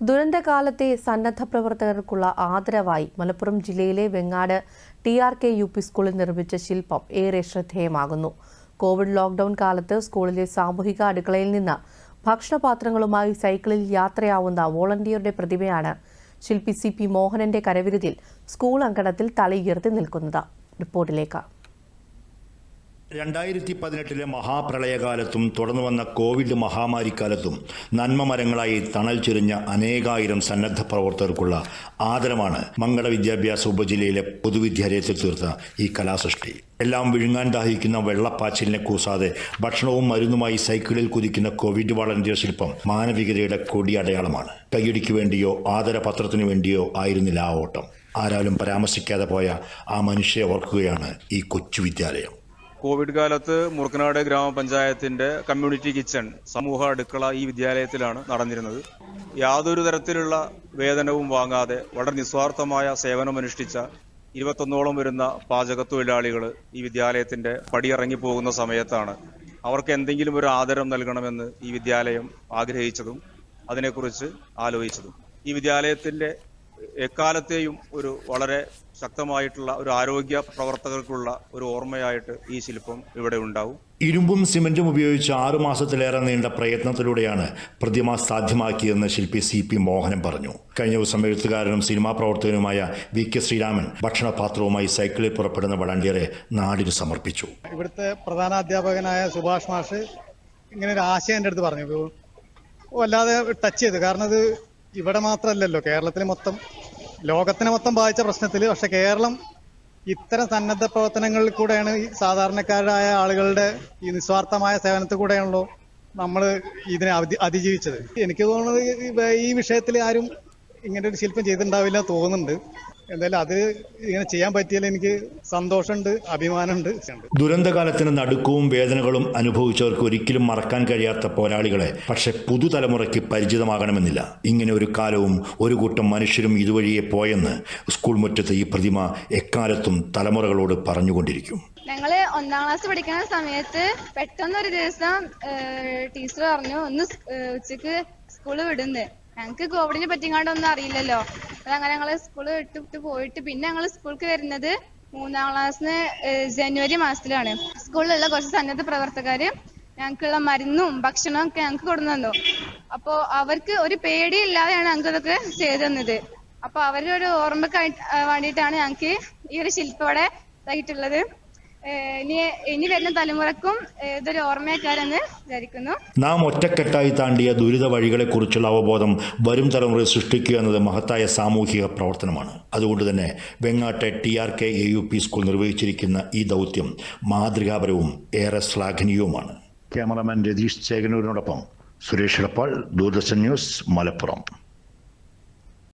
ദുരന്തകാലത്തെ സന്നദ്ധ പ്രവർത്തകർക്കുള്ള ആദരവായി മലപ്പുറം ജില്ലയിലെ Vengad T R K U P സ്കൂളിൽ നിർമ്മിച്ച ശില്പം ഏറെ ശ്രദ്ധേയമാകുന്നു. കോവിഡ് ലോക്ക്ഡൌൺ കാലത്ത് സ്കൂളിലെ സാമൂഹിക അടുക്കളയിൽ നിന്ന് ഭക്ഷണപാത്രങ്ങളുമായി സൈക്കിളിൽ യാത്രയാവുന്ന വോളണ്ടിയറുടെ പ്രതിമയാണ് ശില്പി സി പി മോഹനന്റെ കരവിരുതിൽ സ്കൂൾ അങ്കണത്തിൽ തലയുയർത്തി നിൽക്കുന്നത്. റിപ്പോർട്ടിലേക്ക്. രണ്ടായിരത്തി പതിനെട്ടിലെ മഹാപ്രളയകാലത്തും തുടർന്നു വന്ന കോവിഡ് മഹാമാരിക്കാലത്തും നന്മ മരങ്ങളായി തണൽ ചുരിഞ്ഞ അനേകായിരം സന്നദ്ധ പ്രവർത്തകർക്കുള്ള ആദരമാണ് മംഗള വിദ്യാഭ്യാസ ഉപജില്ലയിലെ പൊതുവിദ്യാലയത്തിൽ തീർത്ത ഈ കലാസൃഷ്ടി. എല്ലാം വിഴുങ്ങാൻ ദാഹിക്കുന്ന വെള്ളപ്പാച്ചിലിനെ കൂസാതെ ഭക്ഷണവും മരുന്നുമായി സൈക്കിളിൽ കുതിക്കുന്ന കോവിഡ് വളണ്ടിയർ ശില്പം മാനവികതയുടെ കൊടി അടയാളമാണ്. കൈയടിക്ക് വേണ്ടിയോ ആദരപത്രത്തിനു വേണ്ടിയോ ആയിരുന്നില്ല ആ ഓട്ടം. ആരാലും പരാമർശിക്കാതെ പോയ ആ മനുഷ്യരെ ഓർക്കുകയാണ് ഈ കൊച്ചു വിദ്യാലയം. കോവിഡ് കാലത്ത് മുറുക്കനാട് ഗ്രാമപഞ്ചായത്തിന്റെ കമ്മ്യൂണിറ്റി കിച്ചൺ സമൂഹ അടുക്കള ഈ വിദ്യാലയത്തിലാണ് നടന്നിരുന്നത്. യാതൊരു തരത്തിലുള്ള വേതനവും വാങ്ങാതെ വളരെ നിസ്വാർത്ഥമായ സേവനമനുഷ്ഠിച്ച ഇരുപത്തൊന്നോളം വരുന്ന പാചക തൊഴിലാളികൾ ഈ വിദ്യാലയത്തിന്റെ പടിയിറങ്ങി പോകുന്ന സമയത്താണ് അവർക്ക് എന്തെങ്കിലും ഒരു ആദരം നൽകണമെന്ന് ഈ വിദ്യാലയം ആഗ്രഹിച്ചതും അതിനെക്കുറിച്ച് ആലോചിച്ചതും. ഈ വിദ്യാലയത്തിന്റെ എക്കാലത്തെയും ഒരു വളരെ ശക്തമായിട്ടുള്ള ഒരു ആരോഗ്യ പ്രവർത്തകർക്കുള്ള ഒരു ഓർമ്മയായിട്ട് ഈ ശില്പം ഇവിടെ ഉണ്ടാവും. ഇരുമ്പും സിമന്റും ഉപയോഗിച്ച് ആറു മാസത്തിലേറെ നീണ്ട പ്രയത്നത്തിലൂടെയാണ് പ്രതിമ സാധ്യമാക്കിയതെന്ന് ശില്പി സി പി മോഹനൻ പറഞ്ഞു. കഴിഞ്ഞ ദിവസം എഴുത്തുകാരനും സിനിമാ പ്രവർത്തകനുമായ വി കെ ശ്രീരാമൻ ഭക്ഷണപാത്രവുമായി സൈക്കിളിൽ പുറപ്പെടുന്ന വളണ്ടിയറെ നാടിന് സമർപ്പിച്ചു. ഇവിടുത്തെ പ്രധാന അധ്യാപകനായ സുഭാഷ് മാഷ് ഇങ്ങനെ ഒരു ആശയം എന്റെ അടുത്ത് പറഞ്ഞു. വല്ലാതെ ടച്ച് ചെയ്തു. കാരണം ഇത് ഇവിടെ മാത്രമല്ലല്ലോ കേരളത്തിൽ മൊത്തം ലോകത്തിനെ മൊത്തം ബാധിച്ച പ്രശ്നത്തിൽ പക്ഷെ കേരളം ഇത്തരം സന്നദ്ധ പ്രവർത്തനങ്ങളിൽ കൂടെയാണ് ഈ സാധാരണക്കാരായ ആളുകളുടെ ഈ നിസ്വാർത്ഥമായ സേവനത്തിൽ കൂടെയാണല്ലോ നമ്മൾ ഇതിനെ അതി അതിജീവിച്ചത്. എനിക്ക് തോന്നുന്നത് ഈ- വിഷയത്തിൽ ആരും ഇങ്ങനെ ഒരു ശില്പം ചെയ്തിട്ടുണ്ടാവില്ല തോന്നുന്നുണ്ട്. എന്തായാലും അത് ഇങ്ങനെ ചെയ്യാൻ പറ്റിയാൽ എനിക്ക് സന്തോഷമുണ്ട് അഭിമാനമുണ്ട്. ദുരന്തകാലത്തിന് നടുക്കവും വേദനകളും അനുഭവിച്ചവർക്ക് ഒരിക്കലും മറക്കാൻ കഴിയാത്ത പോരാളികളെ പക്ഷെ പുതുതലമുറയ്ക്ക് പരിചിതമാകണമെന്നില്ല. ഇങ്ങനെ ഒരു കാലവും ഒരു കൂട്ടം മനുഷ്യരും ഇതുവഴിയെ പോയെന്ന് സ്കൂൾ മുറ്റത്ത് ഈ പ്രതിമ എക്കാലത്തും തലമുറകളോട് പറഞ്ഞുകൊണ്ടിരിക്കും. ഞങ്ങൾ ഒന്നാം ക്ലാസ് പഠിക്കുന്ന സമയത്ത് പെട്ടെന്ന് ഒരു ദിവസം ടീച്ചർ പറഞ്ഞു ഒന്ന് ഉച്ചയ്ക്ക് സ്കൂൾ വിടുന്ന്. ഞങ്ങക്ക് കോവിഡിനെ പറ്റിങ്ങാണ്ടൊന്നും അറിയില്ലല്ലോ. അതങ്ങനെ ഞങ്ങൾ സ്കൂൾ വിട്ട് വിട്ട് പോയിട്ട് പിന്നെ ഞങ്ങൾ സ്കൂൾക്ക് വരുന്നത് മൂന്നാം ക്ലാസ്സിന് ജനുവരി മാസത്തിലാണ്. സ്കൂളിലുള്ള കുറച്ച് സന്നദ്ധ പ്രവർത്തകര് ഞങ്ങൾക്കുള്ള മരുന്നും ഭക്ഷണവും ഒക്കെ ഞങ്ങൾക്ക് കൊടുന്നു തന്നു. അപ്പോ അവർക്ക് ഒരു പേടിയില്ലാതെയാണ് ഞങ്ങൾക്ക് ഇതൊക്കെ ചെയ്തു തന്നത്. അപ്പൊ അവരുടെ ഒരു ഓർമ്മക്കായി വേണ്ടിയിട്ടാണ് ഞങ്ങൾക്ക് ഈ ഒരു ശില്പം ഇവിടെ ഇതായിട്ടുള്ളത്. ഇനി ഇനി വരുന്ന തലമുറക്കും ഇതൊരു ഓർമ്മയാക്കാരെന്ന് വിചാരിക്കുന്നു. നാം ഒറ്റക്കെട്ടായി താണ്ടിയ ദുരിത വഴികളെക്കുറിച്ചുള്ള അവബോധം വരും തലമുറയെ സൃഷ്ടിക്കുക എന്നത് മഹത്തായ സാമൂഹിക പ്രവർത്തനമാണ്. അതുകൊണ്ട് തന്നെ വെങ്ങാട്ടെ T R K A U P school നിർവഹിച്ചിരിക്കുന്ന ഈ ദൗത്യം മാതൃകാപരവും ഏറെ ശ്ലാഘനീയവുമാണ്. ക്യാമറാമാൻ രതീഷ് ചേകനൂരിനോടൊപ്പം സുരേഷ് ഇടപ്പാൾ ദൂരദർശൻ ന്യൂസ് മലപ്പുറം.